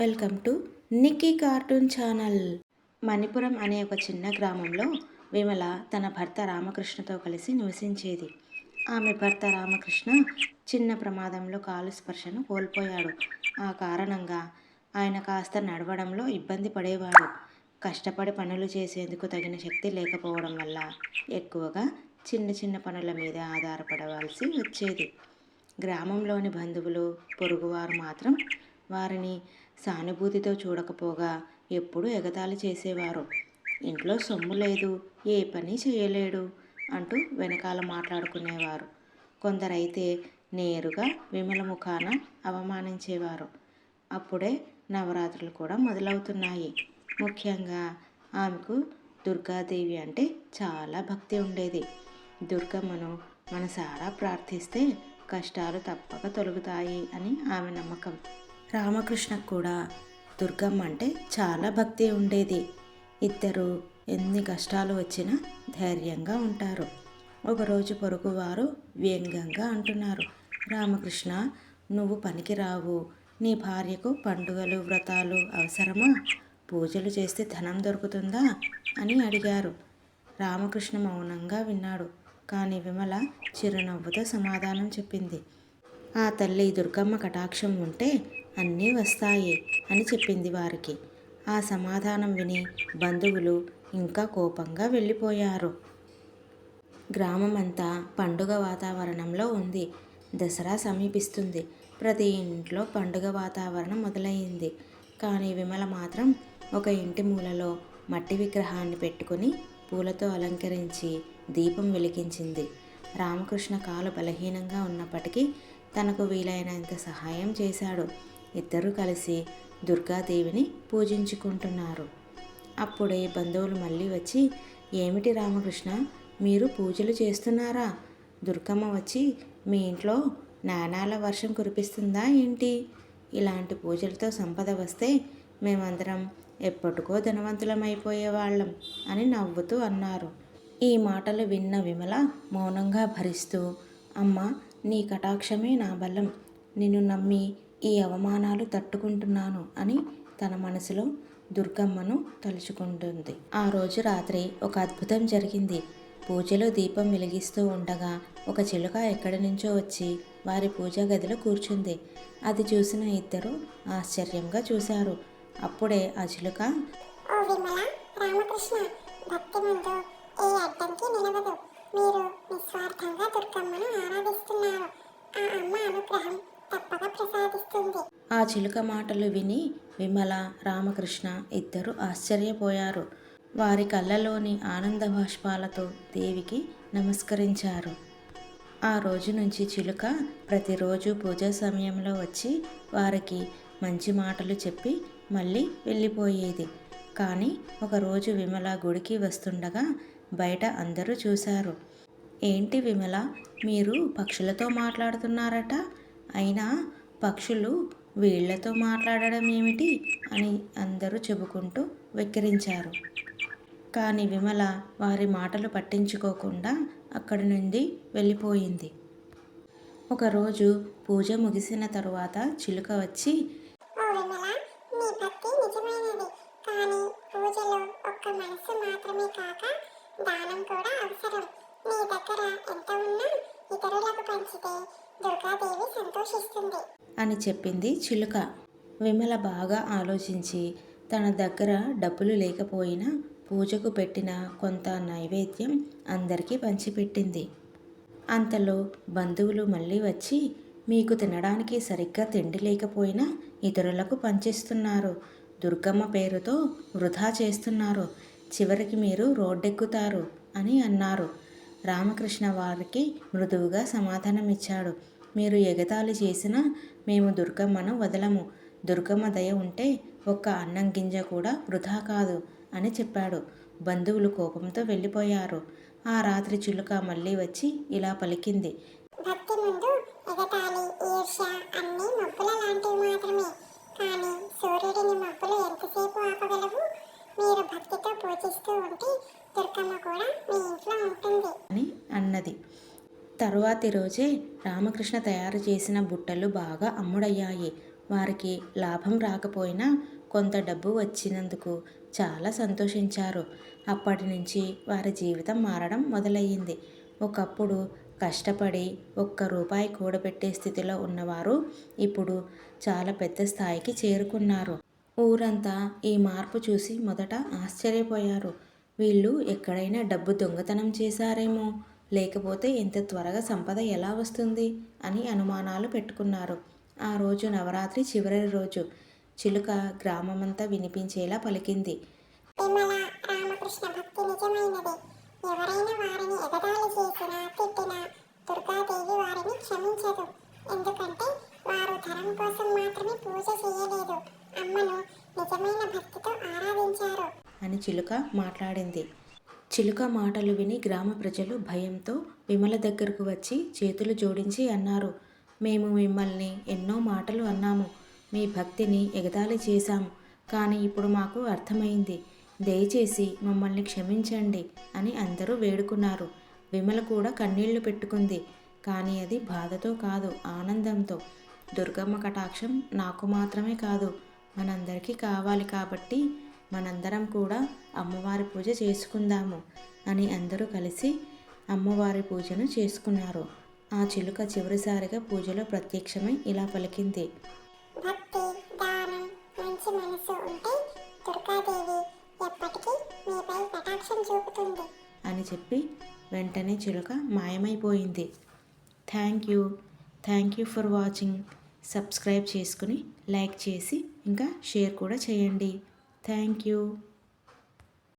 Welcome to Nikki cartoon channel. Manipuram అనే ఒక చిన్న గ్రామంలో విమల తన భర్త రామకృష్ణతో కలిసి నివసించేది. ఆమె భర్త రామకృష్ణ చిన్న ప్రమాదంలో కాలు స్పర్శను కోల్పోయాడు. ఆ కారణంగా ఆయన కాస్త నడవడంలో ఇబ్బంది పడేవాడు. కష్టపడి పనులు చేసేందుకు తగిన శక్తి లేకపోవడం వల్ల ఎక్కువగా చిన్న చిన్న పనుల మీద ఆధారపడవలసి వచ్చేది. గ్రామంలోని బంధువులు పొరుగువారు మాత్రం వారిని సానుభూతితో చూడకపోగా ఎప్పుడూ ఎగతాళి చేసేవారు. ఇంట్లో సొమ్ము లేదు ఏ పని చేయలేడు అంటూ వెనకాల మాట్లాడుకునేవారు. కొందరైతే నేరుగా విమల ముఖాన అవమానించేవారు. అప్పుడే నవరాత్రులు కూడా మొదలవుతున్నాయి. ముఖ్యంగా ఆమెకు దుర్గాదేవి అంటే చాలా భక్తి ఉండేది. దుర్గమ్మను మనసారా ప్రార్థిస్తే కష్టాలు తప్పక తొలుగుతాయి అని ఆమె నమ్మకం. రామకృష్ణకు కూడా దుర్గమ్మ అంటే చాలా భక్తి ఉండేది. ఇద్దరు ఎన్ని కష్టాలు వచ్చినా ధైర్యంగా ఉంటారు. ఒకరోజు పొరుగువారు వ్యంగ్యంగా అంటున్నారు రామకృష్ణ నువ్వు పనికిరావు నీ భార్యకు పండుగలు వ్రతాలు అవసరమా? పూజలు చేస్తే ధనం దొరుకుతుందా? అని అడిగారు. రామకృష్ణ మౌనంగా విన్నాడు. కానీ విమల చిరునవ్వుతో సమాధానం చెప్పింది. ఆ తల్లి దుర్గమ్మ కటాక్షం ఉంటే అన్నీ వస్తాయి అని చెప్పింది వారికి. ఆ సమాధానం విని బంధువులు ఇంకా కోపంగా వెళ్ళిపోయారు. గ్రామమంతా పండుగ వాతావరణంలో ఉంది. దసరా సమీపిస్తుంది. ప్రతి ఇంట్లో పండుగ వాతావరణం మొదలయ్యింది కానీ విమల మాత్రం ఒక ఇంటి మూలలో మట్టి విగ్రహాన్ని పెట్టుకుని పూలతో అలంకరించి దీపం వెలిగించింది. రామకృష్ణ కాలు బలహీనంగా ఉన్నప్పటికీ తనకు వీలైనంత సహాయం చేశాడు. ఇద్దరు కలిసి దుర్గాదేవిని పూజించుకుంటున్నారు. అప్పుడే బంధువులు మళ్ళీ వచ్చి ఏమిటి రామకృష్ణ మీరు పూజలు చేస్తున్నారా? దుర్గమ్మ వచ్చి మీ ఇంట్లో నాణాల వర్షం కురిపిస్తుందా ఏంటి? ఇలాంటి పూజలతో సంపద వస్తే మేమందరం ఎప్పటికో ధనవంతులమైపోయేవాళ్ళం అని నవ్వుతూ అన్నారు. ఈ మాటలు విన్న విమల మౌనంగా భరిస్తూ అమ్మ నీ కటాక్షమే నా బలం. నిన్ను నమ్మి ఈ అవమానాలు తట్టుకుంటున్నాను అని తన మనసులో దుర్గమ్మను తలుచుకుంటుంది. ఆ రోజు రాత్రి ఒక అద్భుతం జరిగింది. పూజలో దీపం వెలిగిస్తూ ఉండగా ఒక చిలుక ఎక్కడి నుంచో వచ్చి వారి పూజా గదిలో కూర్చుంది. అది చూసిన ఇద్దరు ఆశ్చర్యంగా చూశారు. అప్పుడే ఆ చిలుక ఓ విమల రామకృష్ణ భక్తి ముందు ఏ అడ్డంకి నిలవదు. మీరు నిస్వార్థంగా దుర్గమ్మను ఆరాధిస్తున్నారు. ఆ అమ్మ అనుగ్రహం తప్పక ప్రసాదిస్తుంది. ఆ చిలుక మాటలు విని విమల రామకృష్ణ ఇద్దరు ఆశ్చర్యపోయారు. వారి కళ్ళలోని ఆనంద బాష్పాలతో దేవికి నమస్కరించారు. ఆ రోజు నుంచి చిలుక ప్రతిరోజు పూజా సమయంలో వచ్చి వారికి మంచి మాటలు చెప్పి మళ్ళీ వెళ్ళిపోయేది. కానీ ఒకరోజు విమల గుడికి వస్తుండగా బయట అందరూ చూశారు. ఏంటి విమల మీరు పక్షులతో మాట్లాడుతున్నారట? అయినా పక్షులు వీళ్ళతో మాట్లాడడం ఏమిటి అని అందరూ చెబుకుంటూ వెక్కిరించారు. కానీ విమల వారి మాటలు పట్టించుకోకుండా అక్కడి నుండి వెళ్ళిపోయింది. ఒకరోజు పూజ ముగిసిన తరువాత చిలుక వచ్చి మాత్రమే కాక దానం కూడా అవసరం. నీ దగ్గర ఎంత ఉన్నా ఇతరులకు పంచితే దుర్గాదేవి సంతోషిస్తుంది. అని చెప్పింది చిలుక. విమల బాగా ఆలోచించి తన దగ్గర డబ్బులు లేకపోయినా పూజకు పెట్టిన కొంత నైవేద్యం అందరికీ పంచిపెట్టింది. అంతలో బంధువులు మళ్ళీ వచ్చి మీకు తినడానికి సరిగ్గా తిండి లేకపోయినా ఇతరులకు పంచిస్తున్నారు. దుర్గమ్మ పేరుతో వృధా చేస్తున్నారు. చివరికి మీరు రోడ్డెక్కుతారు అని అన్నారు. రామకృష్ణ వారికి మృదువుగా సమాధానమిచ్చాడు. మీరు ఎగతాళి చేసినా మేము దుర్గమ్మను వదలము. దుర్గమ్మ దయ ఉంటే ఒక్క అన్నం గింజ కూడా వృధా కాదు అని చెప్పాడు. బంధువులు కోపంతో వెళ్ళిపోయారు. ఆ రాత్రి చిలుక మళ్ళీ వచ్చి ఇలా పలికింది. భక్తి ముందు ఎగతాళి ఈర్ష్య అన్నీ మబ్బుల లాంటి తరువాతి రోజే రామకృష్ణ తయారు చేసిన బుట్టలు బాగా అమ్ముడయ్యాయి. వారికి లాభం రాకపోయినా కొంత డబ్బు వచ్చినందుకు చాలా సంతోషించారు. అప్పటి నుంచి వారి జీవితం మారడం మొదలయ్యింది. ఒకప్పుడు కష్టపడి ఒక్క రూపాయి కూడబెట్టే స్థితిలో ఉన్నవారు ఇప్పుడు చాలా పెద్ద స్థాయికి చేరుకున్నారు. ఊరంతా ఈ మార్పు చూసి మొదట ఆశ్చర్యపోయారు. వీళ్ళు ఎక్కడైనా డబ్బు దొంగతనం చేశారేమో. లేకపోతే ఇంత త్వరగా సంపద ఎలా వస్తుంది? అని అనుమానాలు పెట్టుకున్నారు. ఆ రోజు నవరాత్రి చివరి రోజు. చిలుక గ్రామమంతా వినిపించేలా పలికింది. విమల రామకృష్ణ భక్తి నిజమైనది. ఎవరైనా వారిని ఎగతాళి చేసినా తిట్టినా దుర్గాదేవి వారిని క్షమించదు. ఎందుకంటే వారు ధనం కోసం మాత్రమే పూజ చేయలేదు. అమ్మను నిజమైన భక్తితో ఆరాధించారు. అని చిలుక మాట్లాడింది. చిలుక మాటలు విని గ్రామ ప్రజలు భయంతో విమల దగ్గరకు వచ్చి చేతులు జోడించి అన్నారు మేము మిమ్మల్ని ఎన్నో మాటలు అన్నాము. మీ భక్తిని ఎగతాళి చేశాము. కానీ ఇప్పుడు మాకు అర్థమైంది. దయచేసి మమ్మల్ని క్షమించండి అని అందరూ వేడుకున్నారు. విమల కూడా కన్నీళ్ళు పెట్టుకుంది. కానీ అది బాధతో కాదు ఆనందంతో. దుర్గమ్మ కటాక్షం నాకు మాత్రమే కాదు. మనందరికీ కావాలి కాబట్టి మనందరం కూడా అమ్మవారి పూజ చేసుకుందాము అని అందరూ కలిసి అమ్మవారి పూజను చేసుకున్నారు. ఆ చిలుక చివరిసారిగా పూజలో ప్రత్యక్షమై ఇలా పలికింది. భక్తి దానం మంచి మనసు ఉంటే దుర్గాదేవి ఎప్పటికీ మీపై కటాక్షం చూపుతుంది. అని చెప్పి వెంటనే చిలుక మాయమైపోయింది. Thank you. Thank you for watching. Subscribe చేసుకుని లైక్ చేసి ఇంకా షేర్ కూడా చేయండి. Thank you